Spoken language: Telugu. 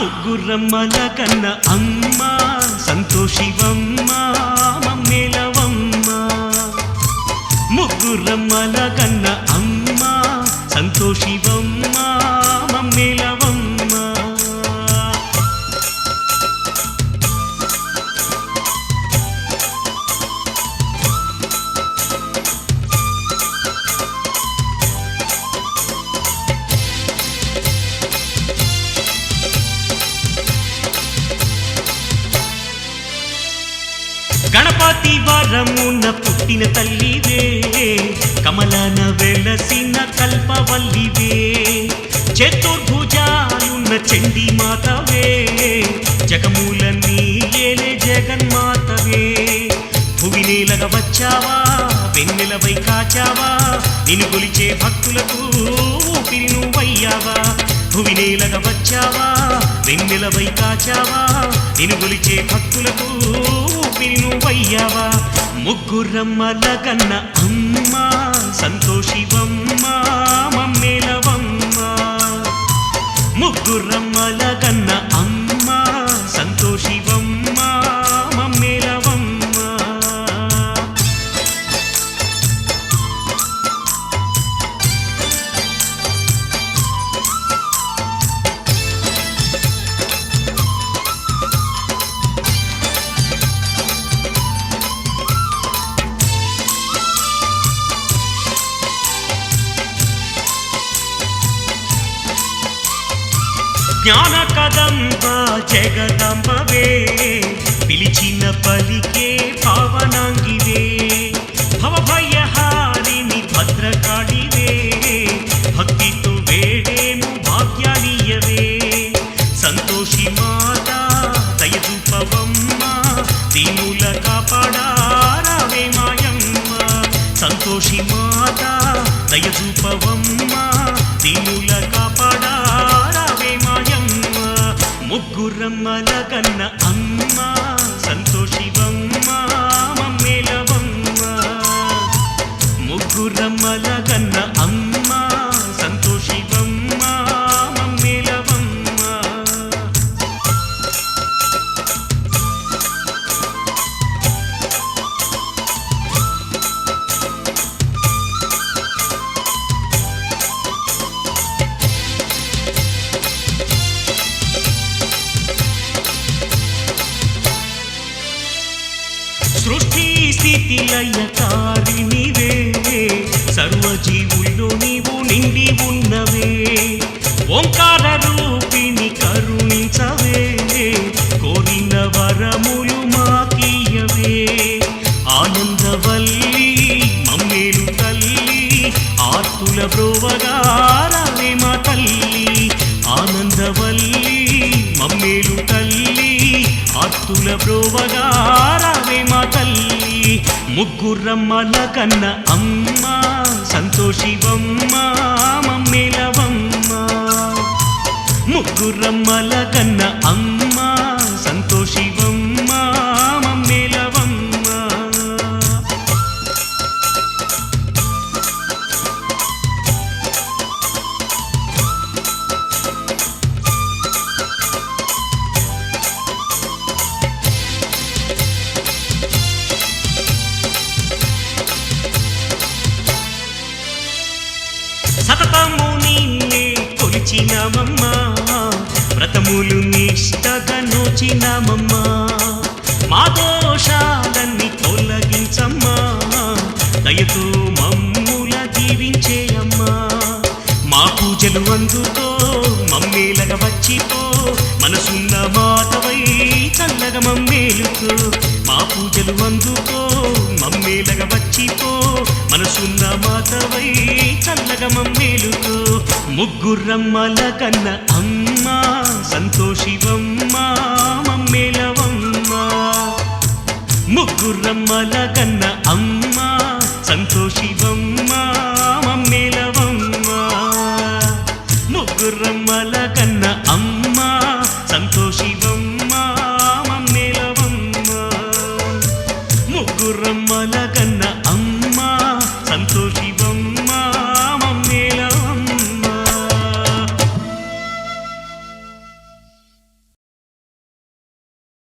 ముగ్గురమ్మల కన్న అమ్మ సంతోషివమ్మ మమ్మేలవమ్మ. ముగ్గురమ్మల కన్న అమ్మ సంతోషివమ్మ. గణపతి వరమున పుట్టిన తల్లివే. కమలన వెలసిన కల్పవల్లివే. చతుర్భుజాలున్న చండి మాతవే. జగమూల నీయేలే జగన్మాతవే భువి నేలగ వచ్చావా వెన్నెలపై కాచావా? నిన్ను కొలిచే భక్తులకు భువి నేలగ వచ్చావా? వెన్నెలవై కాచావా? నిన్ను కొలిచే భక్తులకు నువ్వయ్యావా ముగ్గురమ్మల కన్న అమ్మ జ్ఞాన కదంబ జగదంబవే. పిలిచిన పలికే పావనాంగివే. భవభయహారిని భద్రకాళివే. భక్తితో వేడేను భాగ్యాలీయవే. సంతోషి మాత దయదూపవమ్మ దీనుల కాపాడారావే మాయమ్మ. సంతోషి మాత దయదూపవమ్మ సృష్టి స్థితి లయకారినివే సర్వజీవుల్లో నీవు నిండి ఉన్నవే. ఓంకార రూపిణి కరుణించవే. కోరిన వరములు మాకీయవే ఆనందవల్లి మమ్మేలు తల్లి ఆర్తుల బ్రోవగారవే మా తల్లి. ఆనందవల్లి మమ్మేలు తల్లి. ఆర్తుల బ్రోవగారవే మా తల్లి? ముగ్గురమ్మల కన్న అమ్మ సంతోషివమ్మ మమ్మేలవమ్మ. ముగ్గురమ్మల కన్న అమ్మ కొలిచినామమ్మా వ్రతములు నిష్టగా నోచినామమ్మా మా దోషాలన్నీ తొలగించమ్మా. దయతో మమ్ముల దీవించేయమ్మా మా పూజలు అందుకో మమ్మేలగ వచ్చిపో మనసున్న మాతవై చల్లగ మమ్మేలుకో మా పూజలు అందుకో మమ్మేలగ వచ్చిపో మనసున్న మాతవై చల్లగా మేలుతో ముగ్గురమ్మల కన్న అమ్మ సంతోషివమ్మ మమ్మేలవమ్మ ముగ్గురమ్మల కన్న అమ్మ సంతోషివమ్మ మమ్మేలవమ్మ ముగ్గురమ్మల కన్న అమ్మ సంతోషివమ్మ.